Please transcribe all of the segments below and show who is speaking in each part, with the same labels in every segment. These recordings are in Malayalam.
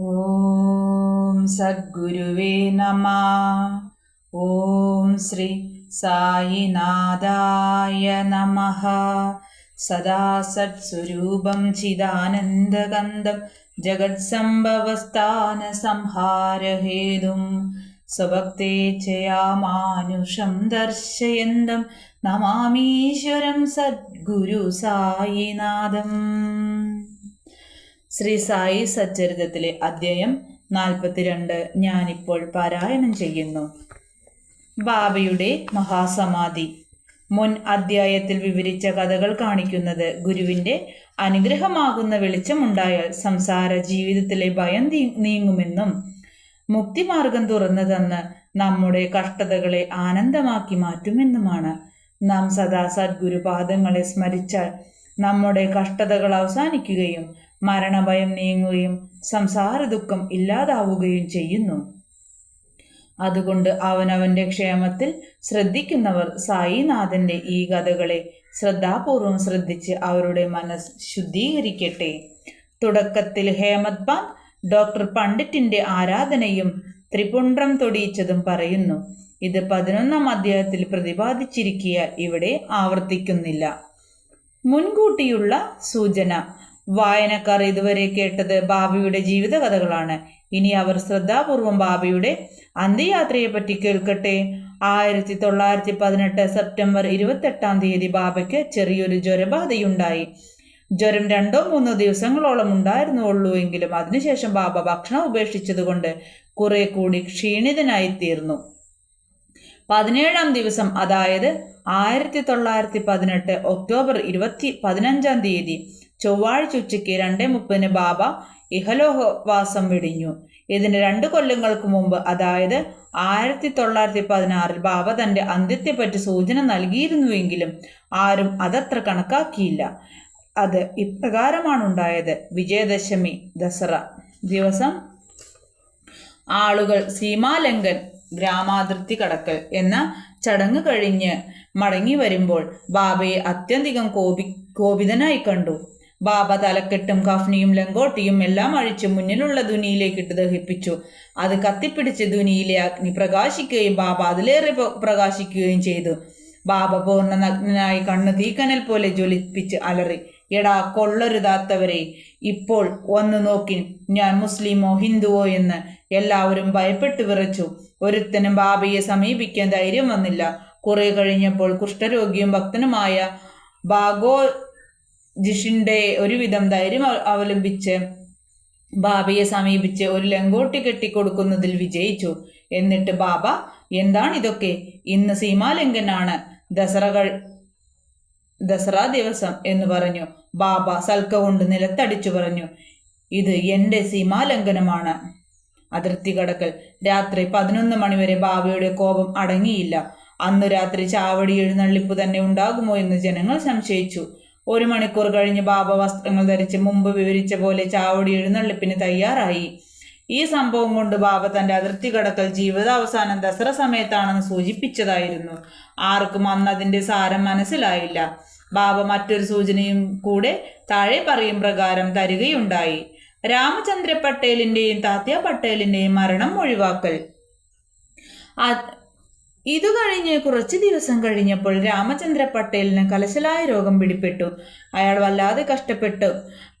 Speaker 1: ഓം സദ്ഗുരുവേ നമ. ഓം ശ്രീ സായിനാഥായ നമ. സദാ സത്സ്വരൂപം ചിദാനന്ദകന്ദം ജഗത്സംഭവസ്ഥാന സംഹാരഹേതും സ്വഭക്തേച്ഛയാമാനുഷം ദർശയന്തം നമാമീശ്വരം സദ്ഗുരു സായിനാഥം. ശ്രീ സായി സച്ചരിതത്തിലെ അദ്വയം നാൽപ്പത്തിരണ്ട് ഞാനിപ്പോൾ പാരായണം ചെയ്യുന്നു. ബാബയുടെ മഹാസമാധി. മുൻ അധ്യായത്തിൽ വിവരിച്ച കഥകൾ കാണിക്കുന്നത് ഗുരുവിന്റെ അനുഗ്രഹമാകുന്ന വെളിച്ചമുണ്ടായാൽ സംസാര ജീവിതത്തിലെ ഭയം നീങ്ങുമെന്നും മുക്തിമാർഗം തുറന്നു തന്ന് നമ്മുടെ കഷ്ടതകളെ ആനന്ദമാക്കി മാറ്റുമെന്നുമാണ്. നാം സദാ സദ്ഗുരുപാദങ്ങളെ സ്മരിച്ചാൽ നമ്മുടെ കഷ്ടതകൾ അവസാനിക്കുകയും മരണഭയം നീങ്ങുകയും സംസാര ദുഃഖം ഇല്ലാതാവുകയും ചെയ്യുന്നു. അതുകൊണ്ട് അവനവന്റെ ക്ഷേമത്തിൽ ശ്രദ്ധിക്കുന്നവർ സായിനാഥന്റെ ഈ കഥകളെ ശ്രദ്ധാപൂർവം ശ്രദ്ധിച്ച് അവരുടെ മനസ്സ് ശുദ്ധീകരിക്കട്ടെ. തുടക്കത്തിൽ ഹേമത് പാൻ ഡോക്ടർ പണ്ഡിറ്റിന്റെ ആരാധനയും ത്രിപുണ്ട്രം തൊടിയിച്ചതും പറയുന്നു ഇത് പതിനൊന്നാം അധ്യായത്തിൽ പ്രതിപാദിച്ചിരിക്കുക ഇവിടെ ആവർത്തിക്കുന്നില്ല. മുൻകൂട്ടിയുള്ള സൂചന വായനക്കാർ ഇതുവരെ കേട്ടത് ബാബയുടെ ജീവിത കഥകളാണ് ഇനി അവർ ശ്രദ്ധാപൂർവം ബാബയുടെ അന്ത്യയാത്രയെ പറ്റി കേൾക്കട്ടെ. ആയിരത്തി തൊള്ളായിരത്തി പതിനെട്ട് സെപ്റ്റംബർ ഇരുപത്തെട്ടാം തീയതി ബാബയ്ക്ക് ചെറിയൊരു ജ്വരബാധയുണ്ടായി. ജ്വരം രണ്ടോ മൂന്നോ ദിവസങ്ങളോളം ഉണ്ടായിരുന്നുള്ളൂ എങ്കിലും അതിനുശേഷം ബാബ ഭക്ഷണം ഉപേക്ഷിച്ചതുകൊണ്ട് കുറെ കൂടി ക്ഷീണിതനായി തീർന്നു. പതിനേഴാം ദിവസം അതായത് ആയിരത്തി തൊള്ളായിരത്തി പതിനെട്ട് ഒക്ടോബർ ഇരുപത്തി പതിനഞ്ചാം തീയതി ചൊവ്വാഴ്ച ഉച്ചയ്ക്ക് രണ്ടേ മുപ്പതിന് ബാബ ഇഹലോഹവാസം വെടിഞ്ഞു. ഇതിന് രണ്ട് കൊല്ലങ്ങൾക്ക് മുമ്പ് അതായത് ആയിരത്തി തൊള്ളായിരത്തി പതിനാറിൽ ബാബ തന്റെ അന്ത്യത്തെപ്പറ്റി സൂചന നൽകിയിരുന്നുവെങ്കിലും ആരും അതത്ര കണക്കാക്കിയില്ല. അത് ഇപ്രകാരമാണ് ഉണ്ടായത് വിജയദശമി ദസറ ദിവസം ആളുകൾ സീമാലങ്കൻ ഗ്രാമാതിർത്തി കടക്കൽ എന്ന ചടങ്ങ് കഴിഞ്ഞ് മടങ്ങി വരുമ്പോൾ ബാബയെ അത്യന്തികം കോപി കോപിതനായി കണ്ടു. ബാബ തലക്കെട്ടും കഫ്നിയും ലങ്കോട്ടിയും എല്ലാം അഴിച്ച് മുന്നിലുള്ള ധുനിയിലേക്കിട്ട് ദഹിപ്പിച്ചു. അത് കത്തിപ്പിടിച്ച് ധുനിയിലെ അഗ്നി പ്രകാശിക്കുകയും ബാബ അതിലേറെ പ്രകാശിക്കുകയും ചെയ്തു. ബാബ പൂർണ നഗ്നനായി കണ്ണ് തീക്കനൽ പോലെ ജ്വലിപ്പിച്ച് അലറി എടാ കൊള്ളരുതാത്തവരെ ഇപ്പോൾ ഒന്ന് നോക്കി ഞാൻ മുസ്ലിമോ ഹിന്ദുവോ എന്ന് എല്ലാവരും ഭയപ്പെട്ടു വിറച്ചു. ഒരുത്തനും ബാബയെ സമീപിക്കാൻ ധൈര്യം വന്നില്ല. കുറെ കഴിഞ്ഞപ്പോൾ കുഷ്ഠരോഗിയും ഭക്തനുമായ ബാഗോ ജിഷിന്റെ ഒരുവിധം ധൈര്യം അവ- അവലംബിച്ച് ബാബയെ സമീപിച്ച് ഒരു ലങ്കോട്ടി കെട്ടിക്കൊടുക്കുന്നതിൽ വിജയിച്ചു. എന്നിട്ട് ബാബ എന്താണിതൊക്കെ? ഇന്ന് സീമാലങ്കനാണ് ദസറകൾ ദസറ ദിവസം എന്ന് പറഞ്ഞു. ബാബ സൽക്ക കൊണ്ട് നിലത്തടിച്ചു പറഞ്ഞു. ഇത് എന്റെ സീമാലംഘനമാണ് അതിർത്തി കടക്കൽ. രാത്രി പതിനൊന്ന് മണിവരെ ബാബയുടെ കോപം അടങ്ങിയില്ല. അന്നു രാത്രി ചാവടി എഴുന്നള്ളിപ്പ് തന്നെ ഉണ്ടാകുമോ എന്ന് ജനങ്ങൾ സംശയിച്ചു. ഒരു മണിക്കൂർ കഴിഞ്ഞ് ബാബ വസ്ത്രങ്ങൾ ധരിച്ച് മുമ്പ് വിവരിച്ച പോലെ ചാവടി എഴുന്നള്ളിപ്പിന് തയ്യാറായി. ഈ സംഭവം കൊണ്ട് ബാബ തന്റെ അതിർത്തി കടക്കൽ ജീവിതാവസാനം ദസറ സമയത്താണെന്ന് സൂചിപ്പിച്ചതായിരുന്നു. ആർക്കും അന്ന് അതിന്റെ സാരം മനസ്സിലായില്ല. ബാബ മറ്റൊരു സൂചനയും കൂടെ താഴെ പറയും പ്രകാരം തരികയുണ്ടായി. രാമചന്ദ്ര പട്ടേലിന്റെയും താത്യ പട്ടേലിന്റെയും മരണം ഒഴിവാക്കൽ. ഇതു കഴിഞ്ഞ് കുറച്ച് ദിവസം കഴിഞ്ഞപ്പോൾ രാമചന്ദ്ര പട്ടേലിന് കലശലായ രോഗം പിടിപ്പെട്ടു. അയാൾ വല്ലാതെ കഷ്ടപ്പെട്ടു.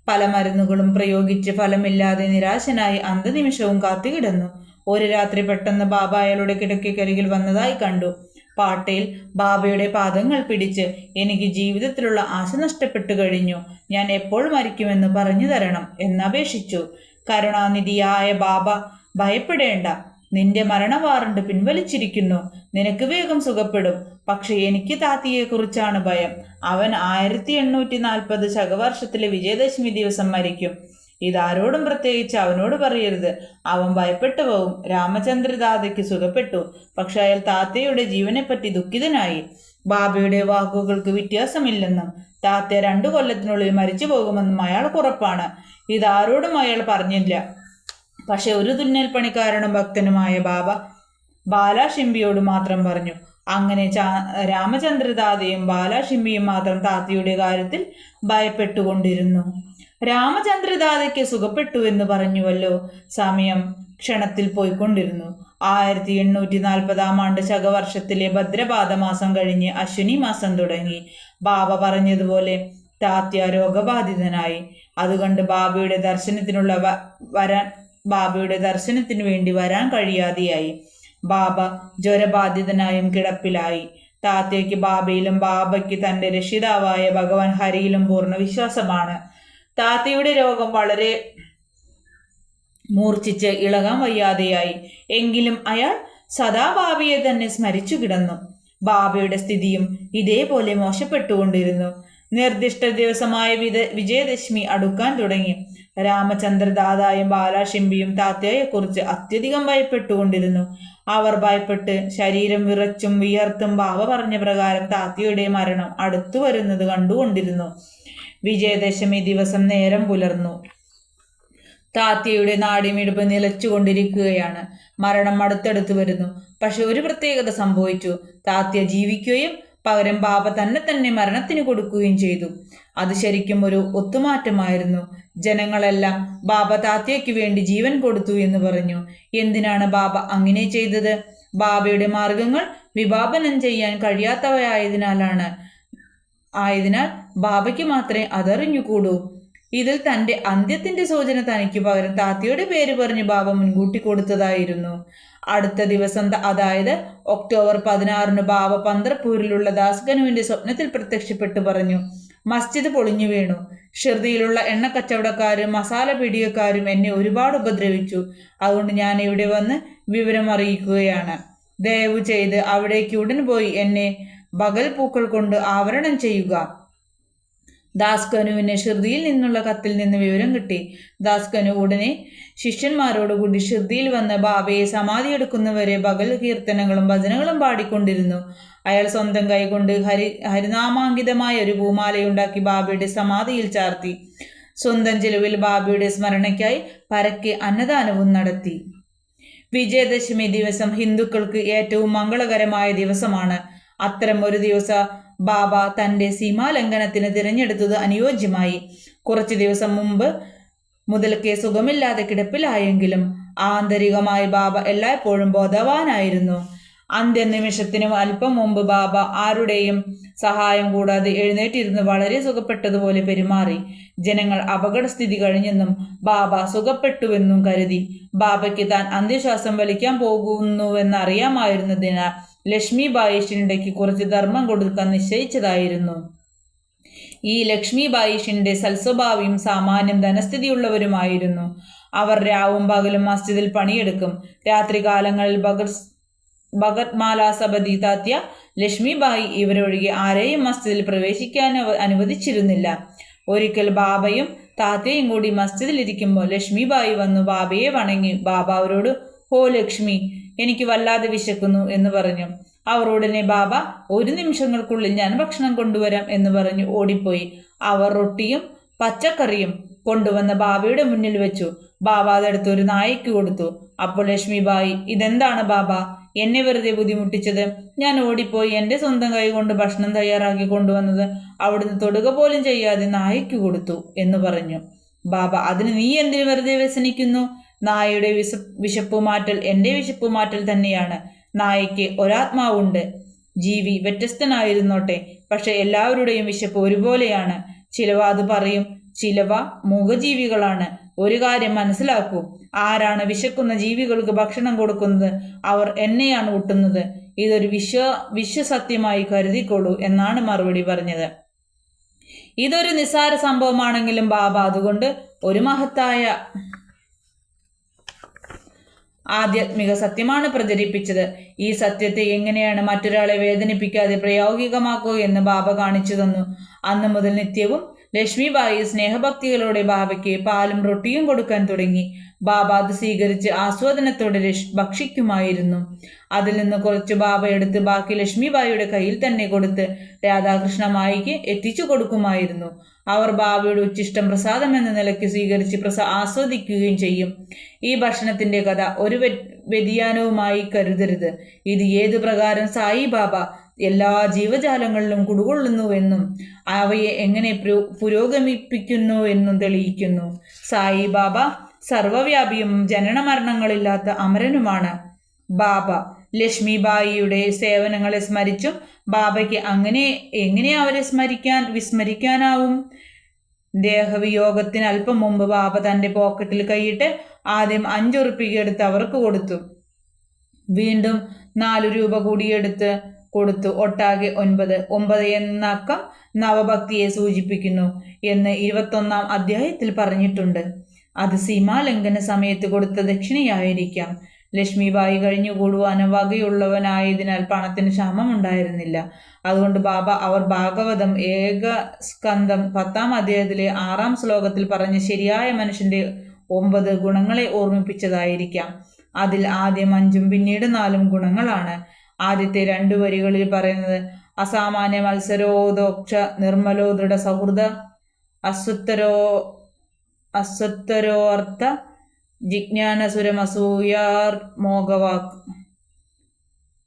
Speaker 1: പല മരുന്നുകളും പ്രയോഗിച്ച് ഫലമില്ലാതെ നിരാശനായി അന്തനിമിഷവും കാത്തുകിടന്നു. ഒരു രാത്രി പെട്ടെന്ന് ബാബ അയാളുടെ കിടക്കക്കരികിൽ വന്നതായി കണ്ടു. പാട്ടേൽ ബാബയുടെ പാദങ്ങൾ പിടിച്ച് എനിക്ക് ജീവിതത്തിലുള്ള ആശ നഷ്ടപ്പെട്ടു കഴിഞ്ഞു. ഞാൻ എപ്പോൾ മരിക്കുമെന്ന് പറഞ്ഞു തരണം എന്നപേക്ഷിച്ചു. കരുണാനിധിയായ ബാബ ഭയപ്പെടേണ്ട. നിന്റെ മരണ വാറണ്ട് പിൻവലിച്ചിരിക്കുന്നു. നിനക്ക് വേഗം സുഖപ്പെടും. പക്ഷെ എനിക്ക് താത്തിയെക്കുറിച്ചാണ് ഭയം. അവൻ ആയിരത്തി എണ്ണൂറ്റി നാൽപ്പത് ശകവർഷത്തിലെ വിജയദശമി ദിവസം മരിക്കും. ഇതാരോടും പ്രത്യേകിച്ച് അവനോട് പറയരുത്. അവൻ ഭയപ്പെട്ടു പോവും രാമചന്ദ്രദാതയ്ക്ക് സുഖപ്പെട്ടു. പക്ഷെ അയാൾ താത്തയുടെ ജീവനെപ്പറ്റി ദുഃഖിതനായി. ബാബയുടെ വാക്കുകൾക്ക് വ്യത്യാസമില്ലെന്നും താത്ത രണ്ടു കൊല്ലത്തിനുള്ളിൽ മരിച്ചു പോകുമെന്നും അയാൾക്ക് ഉറപ്പാണ്. ഇതാരോടും അയാൾ പറഞ്ഞില്ല. പക്ഷെ ഒരു തുന്നൽ പണിക്കാരനും ഭക്തനുമായ ബാബ ബാലാഷിംബിയോട് മാത്രം പറഞ്ഞു. അങ്ങനെ ചാ- രാമചന്ദ്രദാതയും ബാലാഷിംബിയും മാത്രം താത്തയുടെ കാര്യത്തിൽ ഭയപ്പെട്ടുകൊണ്ടിരുന്നു. രാമചന്ദ്രദാതയ്ക്ക് സുഖപ്പെട്ടു എന്ന് പറഞ്ഞുവല്ലോ. സമയം ക്ഷണത്തിൽ പോയിക്കൊണ്ടിരുന്നു. ആയിരത്തി എണ്ണൂറ്റി നാൽപ്പതാം ആണ്ട് ശകവർഷത്തിലെ ഭദ്രപാദ മാസം കഴിഞ്ഞ് അശ്വിനി മാസം തുടങ്ങി. ബാബ പറഞ്ഞതുപോലെ താത്യ രോഗബാധിതനായി. അതുകൊണ്ട് ബാബയുടെ ദർശനത്തിനുള്ള വരാൻ ബാബയുടെ ദർശനത്തിനു വേണ്ടി വരാൻ കഴിയാതെയായി. ബാബ ജ്വരബാധിതനായും കിടപ്പിലായി. താത്തയ്ക്ക് ബാബയിലും ബാബയ്ക്ക് തന്റെ രക്ഷിതാവായ ഭഗവാൻ ഹരിയിലും പൂർണ വിശ്വാസമാണ്. താത്തയുടെ രോഗം വളരെ മൂർച്ഛിച്ച് ഇളകാൻ വയ്യാതെയായി. എങ്കിലും അയാൾ സദാ ബാബയെ തന്നെ സ്മരിച്ചു കിടന്നു. ബാബയുടെ സ്ഥിതിയും ഇതേപോലെ മോശപ്പെട്ടുകൊണ്ടിരുന്നു. നിർദ്ദിഷ്ട ദിവസമായ വിത വിജയദശമി അടുക്കാൻ തുടങ്ങി. രാമചന്ദ്രദാതായും ബാലാഷിംബിയും താത്തയെക്കുറിച്ച് അത്യധികം ഭയപ്പെട്ടുകൊണ്ടിരുന്നു. അവർ ഭയപ്പെട്ട് ശരീരം വിറച്ചും വിയർത്തും ബാബ പറഞ്ഞ പ്രകാരം താത്തയുടെ മരണം അടുത്തു വരുന്നത് കണ്ടുകൊണ്ടിരുന്നു. വിജയദശമി ദിവസം നേരം പുലർന്നു. താത്തയുടെ നാടിമിടുപ്പ് നിലച്ചുകൊണ്ടിരിക്കുകയാണ്. മരണം അടുത്തടുത്ത് വരുന്നു. പക്ഷെ ഒരു പ്രത്യേകത സംഭവിച്ചു. താത്യ ജീവിക്കുകയും പകരം ബാബ തന്നെ തന്നെ മരണത്തിന് കൊടുക്കുകയും ചെയ്തു. അത് ശരിക്കും ഒരു ഒത്തുമാറ്റമായിരുന്നു. ജനങ്ങളെല്ലാം ബാബ താത്തയ്ക്ക് വേണ്ടി ജീവൻ കൊടുത്തു എന്ന് പറഞ്ഞു. എന്തിനാണ് ബാബ അങ്ങനെ ചെയ്തത്? ബാബയുടെ മാർഗങ്ങൾ വിഭാവനം ചെയ്യാൻ കഴിയാത്തവയായതിനാലാണ്. ആയതിനാൽ ബാബയ്ക്ക് മാത്രമേ അതറിഞ്ഞുകൂടൂ. ഇതിൽ തന്റെ അന്ത്യത്തിന്റെ സൂചന തനിക്ക് പകരം താത്തയുടെ പേര് പറഞ്ഞ് ബാബ മുൻകൂട്ടി കൊടുത്തതായിരുന്നു. അടുത്ത ദിവസം അതായത് ഒക്ടോബർ പതിനാറിന് ബാബ പന്തർപൂരിലുള്ള ദാസ്ഗനുവിന്റെ സ്വപ്നത്തിൽ പ്രത്യക്ഷപ്പെട്ടു പറഞ്ഞു. മസ്ജിദ് പൊളിഞ്ഞു വീണു. ഷിർദിയിലുള്ള എണ്ണ കച്ചവടക്കാരും മസാല പിടിയക്കാരും എന്നെ ഒരുപാട് ഉപദ്രവിച്ചു. അതുകൊണ്ട് ഞാൻ ഇവിടെ വന്ന് വിവരം അറിയിക്കുകയാണ്. ദയവ് ചെയ്ത് അവിടേക്ക് ഉടൻ പോയി എന്നെ ബഗൽ പൂക്കൾ കൊണ്ട് ആവരണം ചെയ്യുക. ദാസ്കനുവിന് ഷിർദിയിൽ നിന്നുള്ള കത്തിൽ നിന്ന് വിവരം കിട്ടി. ദാസ്കനു ഉടനെ ശിഷ്യന്മാരോടുകൂടി ഷിർദിയിൽ വന്ന ബാബയെ സമാധിയെടുക്കുന്നവരെ ബഗൽ കീർത്തനങ്ങളും ഭജനകളും പാടിക്കൊണ്ടിരുന്നു. അയാൾ സ്വന്തം കൈകൊണ്ട് ഹരി ഹരിനാമാങ്കിതമായ ഒരു ഭൂമാലയുണ്ടാക്കി ബാബയുടെ സമാധിയിൽ ചാർത്തി. സ്വന്തം ചെലവിൽ ബാബയുടെ സ്മരണയ്ക്കായി പരക്കെ അന്നദാനവും നടത്തി. വിജയദശമി ദിവസം ഹിന്ദുക്കൾക്ക് ഏറ്റവും മംഗളകരമായ ദിവസമാണ്. അത്തരം ഒരു ദിവസ ബാബ തന്റെ സീമാലംഘനത്തിന് തിരഞ്ഞെടുത്തത് അനുയോജ്യമായി. കുറച്ചു ദിവസം മുമ്പ് മുതൽക്കേ സുഖമില്ലാതെ കിടപ്പിലായെങ്കിലും ആന്തരികമായി ബാബ എല്ലായ്പ്പോഴും ബോധവാനായിരുന്നു. അന്ത്യനിമിഷത്തിനും അല്പം മുമ്പ് ബാബ ആരുടെയും സഹായം കൂടാതെ എഴുന്നേറ്റിരുന്ന് വളരെ സുഖപ്പെട്ടതുപോലെ പെരുമാറി. ജനങ്ങൾ അപകടസ്ഥിതി കഴിഞ്ഞെന്നും ബാബ സുഖപ്പെട്ടുവെന്നും കരുതി. ബാബയ്ക്ക് താൻ അന്ത്യശ്വാസം വലിക്കാൻ പോകുന്നുവെന്ന് അറിയാമായിരുന്നതിനാൽ ലക്ഷ്മി ബായി ഷിൻഡയ്ക്ക് കുറച്ച് ധർമ്മം കൊടുക്കാൻ നിശ്ചയിച്ചതായിരുന്നു. ഈ ലക്ഷ്മി ഷിൻഡെ സൽസ്വഭാവിയും സാമാന്യം ധനസ്ഥിതിയുള്ളവരുമായിരുന്നു. അവർ രാവും പകലും മസ്ജിദിൽ പണിയെടുക്കും. രാത്രികാലങ്ങളിൽ ഭഗത് ഭഗത് മാലാസഭതി താത്യ ലക്ഷ്മിബായി ഇവരൊഴികെ ആരെയും മസ്ജിദിൽ പ്രവേശിക്കാൻ അനുവദിച്ചിരുന്നില്ല. ഒരിക്കൽ ബാബയും താത്തയും കൂടി മസ്ജിദിലിരിക്കുമ്പോൾ ലക്ഷ്മിബായി വന്നു ബാബയെ വണങ്ങി. ബാബ അവരോട് ഹോ ലക്ഷ്മി എനിക്ക് വല്ലാതെ വിശക്കുന്നു എന്ന് പറഞ്ഞു. അവർ ഉടനെ ബാബ ഒരു നിമിഷങ്ങൾക്കുള്ളിൽ ഞാൻ ഭക്ഷണം കൊണ്ടുവരാം എന്ന് പറഞ്ഞു ഓടിപ്പോയി. അവർ റൊട്ടിയും പച്ചക്കറിയും കൊണ്ടുവന്ന ബാബയുടെ മുന്നിൽ വെച്ചു. ബാബ അതെടുത്ത് ഒരു നായയ്ക്ക് കൊടുത്തു. അപ്പോൾ ലക്ഷ്മിബായി ഇതെന്താണ് ബാബ? എന്നെ വെറുതെ ബുദ്ധിമുട്ടിച്ചത്? ഞാൻ ഓടിപ്പോയി എന്റെ സ്വന്തം കൈ കൊണ്ട് ഭക്ഷണം തയ്യാറാക്കി കൊണ്ടുവന്നത് അവിടുന്ന് തൊടുക പോലും ചെയ്യാതെ നായയ്ക്ക് കൊടുത്തു എന്ന് പറഞ്ഞു. ബാബ അതിന് നീ എന്തിനു വെറുതെ വ്യസനിക്കുന്നു? നായയുടെ വിശ വിശപ്പ് മാറ്റൽ എന്റെ വിശപ്പ് മാറ്റൽ തന്നെയാണ്. നായയ്ക്ക് ഒരാത്മാവുണ്ട്. ജീവി വ്യത്യസ്തനായിരുന്നോട്ടെ പക്ഷെ എല്ലാവരുടെയും വിശപ്പ് ഒരുപോലെയാണ്. ചിലവ അത് പറയും ചിലവ മൂകജീവികളാണ് ഒരു കാര്യം മനസ്സിലാക്കൂ ആരാണ് വിശക്കുന്ന ജീവികൾക്ക് ഭക്ഷണം കൊടുക്കുന്നത് അവർ എന്നെയാണ് ഊട്ടുന്നത് ഇതൊരു വിശ്വ വിശ്വസത്യമായി കരുതിക്കൊള്ളൂ എന്നാണ് മറുപടി പറഞ്ഞത്. ഇതൊരു നിസ്സാര സംഭവമാണെങ്കിലും ബാബ അതുകൊണ്ട് ഒരു മഹത്തായ ആധ്യാത്മിക സത്യമാണ് പ്രചരിപ്പിച്ചത്. ഈ സത്യത്തെ എങ്ങനെയാണ് മറ്റൊരാളെ വേദനിപ്പിക്കാതെ പ്രായോഗികമാക്കുക എന്ന് ബാബ കാണിച്ചു തന്നു. അന്ന് മുതൽ നിത്യവും ലക്ഷ്മിബായി സ്നേഹഭക്തികളോടെ ബാബയ്ക്ക് പാലും റൊട്ടിയും കൊടുക്കാൻ തുടങ്ങി. ബാബ അത് സ്വീകരിച്ച് ആസ്വാദനത്തോടെ ഭക്ഷിക്കുമായിരുന്നു. അതിൽ നിന്ന് കുറച്ച് ബാബ എടുത്ത് ബാക്കി ലക്ഷ്മിബായിയുടെ കയ്യിൽ തന്നെ കൊടുത്ത് രാധാകൃഷ്ണ മായിക്ക് എത്തിച്ചു കൊടുക്കുമായിരുന്നു. അവർ ബാബയുടെ ഉച്ചിഷ്ടം പ്രസാദം എന്ന നിലയ്ക്ക് സ്വീകരിച്ച് പ്രസ ആസ്വദിക്കുകയും ചെയ്യും. ഈ ഭക്ഷണത്തിന്റെ കഥ ഒരു വ്യ- വ്യതിയാനവുമായി കരുതരുത്. ഇത് ഏതു പ്രകാരം സായി ബാബ എല്ലാ ജീവജാലങ്ങളിലും കുടുകൊള്ളുന്നുവെന്നും അവയെ എങ്ങനെ പുരോഗമിപ്പിക്കുന്നു എന്നും തെളിയിക്കുന്നു. സായി ബാബ സർവവ്യാപിയും ജനനമരണങ്ങളില്ലാത്ത അമരനുമാണ് ബാബ. ലക്ഷ്മിബായിയുടെ സേവനങ്ങളെ സ്മരിച്ചും ബാബയ്ക്ക് അങ്ങനെ എങ്ങനെ അവരെ സ്മരിക്കാൻ വിസ്മരിക്കാനാവും? ദേഹവിയോഗത്തിന് അല്പം മുമ്പ് ബാബ തന്റെ പോക്കറ്റിൽ കൈയിട്ട് ആദ്യം അഞ്ചുറുപ്പിക എടുത്ത് അവർക്ക് കൊടുത്തു. വീണ്ടും നാലു രൂപ കൂടി എടുത്ത് കൊടുത്തു. ഒട്ടാകെ ഒൻപത്. ഒമ്പത് എന്ന അക്കം നവഭക്തിയെ സൂചിപ്പിക്കുന്നു എന്ന് ഇരുപത്തൊന്നാം അധ്യായത്തിൽ പറഞ്ഞിട്ടുണ്ട്. അത് സീമാലംഘന സമയത്ത് കൊടുത്ത ദക്ഷിണയായിരിക്കാം. ലക്ഷ്മിബായി കഴിഞ്ഞുകൂടുവാനും വകയുള്ളവനായതിനാൽ പണത്തിന് ക്ഷാമം ഉണ്ടായിരുന്നില്ല അതുകൊണ്ട് ബാബ അവർ ഭാഗവതം ഏക സ്കന്ധം പത്താം അധ്യായത്തിലെ ആറാം ശ്ലോകത്തിൽ പറഞ്ഞ ശരിയായ മനുഷ്യന്റെ ഒമ്പത് ഗുണങ്ങളെ ഓർമ്മിപ്പിച്ചതായിരിക്കാം. അതിൽ ആദ്യം അഞ്ചും പിന്നീട് നാലും ഗുണങ്ങളാണ്. ആദ്യത്തെ രണ്ടു വരികളിൽ പറയുന്നത് അസാമാന്യ മത്സരോദോക്ഷ നിർമ്മലോ ദൃഢ സൗഹൃദ അസ്വത്തരോ അസ്വത്തരോർത്ഥ ജിജ്ഞാനസുരമസൂയാർ മോഘവാക്ക്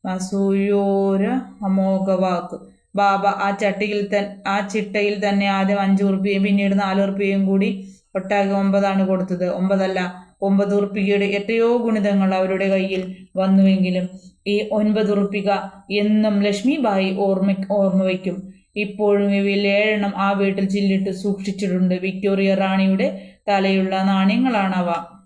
Speaker 1: അസൂയോര അമോഘവാക്ക് ബാബ ആ ചട്ടിയിൽ തൻ ആ ചിട്ടയിൽ തന്നെ ആദ്യം അഞ്ചു ഉറുപ്പിയും പിന്നീട് നാല് ഉറുപ്പിയും കൂടി ഒട്ടാകെ ഒമ്പതാണ് കൊടുത്തത്. ഒമ്പതല്ല ഒമ്പത് ഉറുപ്പികയുടെ എത്രയോ ഗുണിതങ്ങൾ അവരുടെ കയ്യിൽ വന്നുവെങ്കിലും ഈ ഒൻപത് ഉറുപ്പിക എന്നും ലക്ഷ്മിബായി ഓർമ്മ ഓർമ്മ വയ്ക്കും. ഇപ്പോഴും ഇവയിൽ ഏഴെണ്ണം ആ വീട്ടിൽ ചില്ലിട്ട് സൂക്ഷിച്ചിട്ടുണ്ട്. വിക്ടോറിയ റാണിയുടെ തലയുള്ള നാണയങ്ങളാണവ.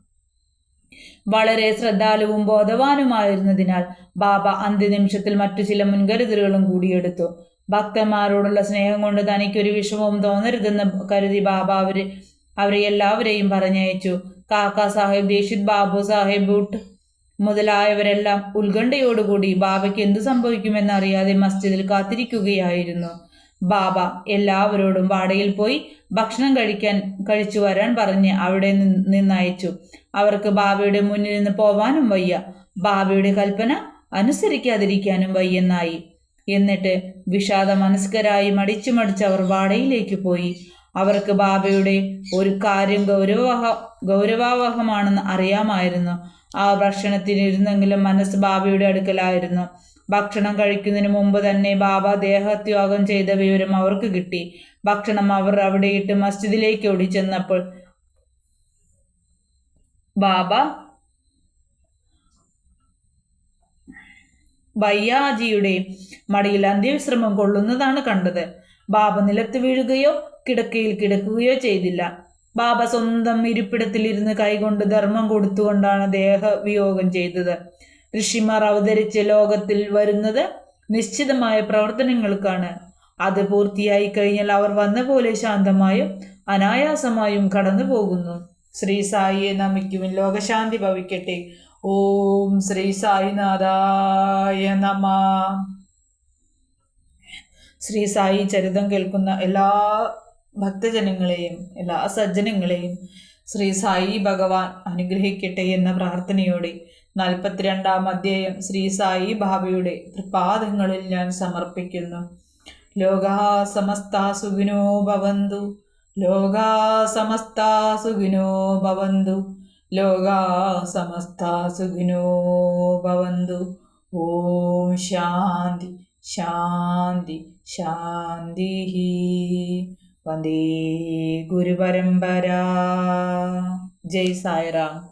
Speaker 1: വളരെ ശ്രദ്ധാലുവും ബോധവാനുമായിരുന്നതിനാൽ ബാബ അന്ത്യനിമിഷത്തിൽ മറ്റു ചില മുൻകരുതലുകളും കൂടിയെടുത്തു ഭക്തന്മാരോടുള്ള സ്നേഹം കൊണ്ട് തനിക്കൊരു വിഷമവും തോന്നരുതെന്ന് കരുതി ബാബ അവർ അവരെ എല്ലാവരെയും പറഞ്ഞയച്ചു. കാക്ക സാഹിബ് ദീക്ഷിത് ബാബു സാഹിബ് ബൂട്ട് മുതലായവരെല്ലാം ഉത്കണ്ഠയോടുകൂടി ബാബയ്ക്ക് എന്തു സംഭവിക്കുമെന്നറിയാതെ മസ്ജിദിൽ കാത്തിരിക്കുകയായിരുന്നു. ബാബ എല്ലാവരോടും വാടയിൽ പോയി ഭക്ഷണം കഴിക്കാൻ കഴിച്ചു വരാൻ പറഞ്ഞ് അവിടെ നിന്ന് നിന്നയച്ചു. അവർക്ക് ബാബയുടെ മുന്നിൽ നിന്ന് പോവാനും വയ്യ. ബാബയുടെ കൽപ്പന അനുസരിക്കാതിരിക്കാനും വയ്യെന്നായി. എന്നിട്ട് വിഷാദ മനസ്കരായി മടിച്ചു മടിച്ച് അവർ വാടയിലേക്ക് പോയി. അവർക്ക് ബാബയുടെ ഒരു കാര്യം ഗൗരവ ഗൗരവാവഹമാണെന്ന് അറിയാമായിരുന്നു. ആ ഭക്ഷണത്തിനിരുന്നെങ്കിലും മനസ്സ് ബാബയുടെ അടുക്കലായിരുന്നു. ഭക്ഷണം കഴിക്കുന്നതിന് മുമ്പ് തന്നെ ബാബ ദേഹത്യാഗം ചെയ്ത വിവരം അവർക്ക് കിട്ടി. ഭക്ഷണം അവർ അവിടെയിട്ട് മസ്ജിദിലേക്ക് ഓടിച്ചെന്നപ്പോൾ ബാബ ബയ്യാജിയുടെ മടിയിൽ അന്ത്യവിശ്രമം കൊള്ളുന്നതാണ് കണ്ടത്. ബാബ നിലത്ത് വീഴുകയോ കിടക്കയിൽ കിടക്കുകയോ ചെയ്തില്ല. ബാബ സ്വന്തം ഇരിപ്പിടത്തിലിരുന്ന് കൈകൊണ്ട് ധർമ്മം കൊടുത്തുകൊണ്ടാണ് ദേഹവിയോഗം ചെയ്തത്. ഋഷിമാർ അവതരിച്ച് ലോകത്തിൽ വരുന്നത് നിശ്ചിതമായ പ്രവർത്തനങ്ങൾക്കാണ്. അത് പൂർത്തിയായി കഴിഞ്ഞാൽ അവർ വന്ന പോലെ ശാന്തമായും അനായാസമായും കടന്നു പോകുന്നു. ശ്രീ സായിയെ നമിക്കുവിൻ. ലോകശാന്തി ഭവിക്കട്ടെ. ഓം ശ്രീ സായിനാഥായ നമ. ശ്രീ സായി ചരിതം കേൾക്കുന്ന എല്ലാ ഭക്തജനങ്ങളെയും എല്ലാ സജ്ജനങ്ങളെയും ശ്രീ സായി ഭഗവാൻ അനുഗ്രഹിക്കട്ടെ എന്ന പ്രാർത്ഥനയോടെ നാൽപ്പത്തിരണ്ടാം അധ്യായം ശ്രീ സായി ബാബയുടെ തൃപാദങ്ങളിൽ ഞാൻ സമർപ്പിക്കുന്നു. ലോകാ സമസ്ത സുഖിനോ ഭവന്തു. ലോകാ സമസ്ത ഭവന്തു. ലോകാ സമസ്ത ഭവന്തു. ഓം ശാന്തി ശാന്തി ശാന്തി വന്ദേ ഗുരുപരമ്പരാ. ജയ് സായിറാം